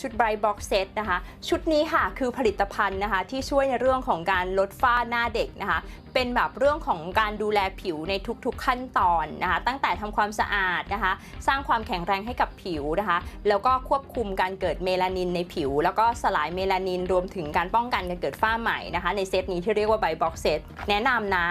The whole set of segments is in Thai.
ชุด Bright Box Set นะคะ ชุดนี้ค่ะคือผลิตภัณฑ์นะคะที่ช่วยในเรื่องของการลดฝ้าหน้าเด็กนะคะ เป็นแบบเรื่องของการดูแลผิวในทุกๆขั้นตอนนะคะ ตั้งแต่ทำความสะอาดนะคะ สร้างความแข็งแรงให้กับผิวนะคะ แล้วก็ควบคุมการเกิดเมลานินในผิว แล้วก็สลายเมลานินรวมถึงการป้องกันการเกิดฝ้าใหม่นะคะ ในเซตนี้ที่เรียกว่า Bright Box Set แนะนำนะ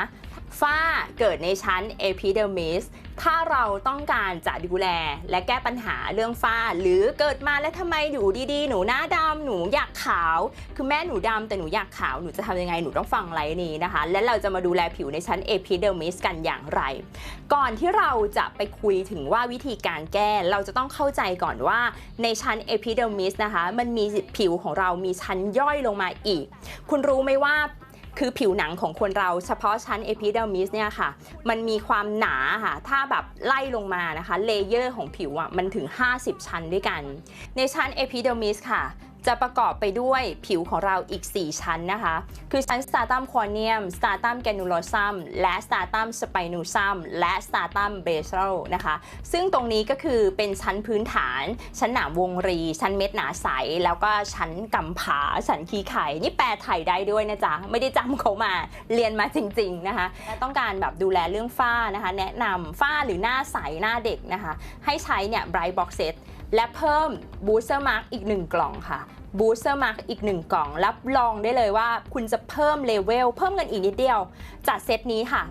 ฝ้าเกิดในชั้น epidermis ถ้าเราต้องการจะดูแลและแก้ปัญหาเรื่องฝ้า หรือเกิดมาแล้วทำไมอยู่ดีๆ หนูหน้าดำหนูอยากขาว คือแม่หนูดำแต่หนูอยากขาว หนูจะทำยังไง หนูต้องฟังไลน์นี้นะคะ และเราจะมาดูแลผิวในชั้น epidermis กันอย่างไร ก่อนที่เราจะไปคุยถึงว่าวิธีการแก้ เราจะต้องเข้าใจก่อนว่าในชั้น epidermis นะคะ มันมีผิวของเรามีชั้นย่อยลงมาอีก คุณรู้ไหมว่า คือผิวหนังของคนเราเฉพาะชั้น epidermis เนี่ยค่ะ มันมีความหนาค่ะ ถ้าแบบไล่ลงมานะคะเลเยอร์ของผิวอะมันถึง 50 ชั้นด้วยกัน ในชั้น epidermis ค่ะ จะประกอบไปด้วยผิวของเราอีก 4 ชั้นนะคะ คือชั้น stratum corneum stratum granulosum และ stratum spinosum และ stratum basal นะคะ ซึ่งตรงนี้ก็คือเป็นชั้นพื้นฐาน ชั้นหนามวงรี ชั้นเม็ดหนาใส แล้วก็ชั้นกำผาชั้นขี้ไข่ นี่แปลไทยได้ด้วยนะจ๊ะ ไม่ได้จำเขามาเรียนมาจริง ๆนะคะและต้องการแบบดูแลเรื่องฝ้านะคะ แนะนำฝ้าหรือหน้าใสหน้าเด็กนะคะ ให้ใช้เนี่ย Bright Box Set และเพิ่มบูสเตอร์มาร์กอีก 1 กล่องค่ะบูสเตอร์มาร์กอีก 1 กล่อง รับรองได้เลยว่า คุณจะเพิ่มเลเวลเพิ่มเงินอีกนิดเดียวจากเซตนี้ค่ะ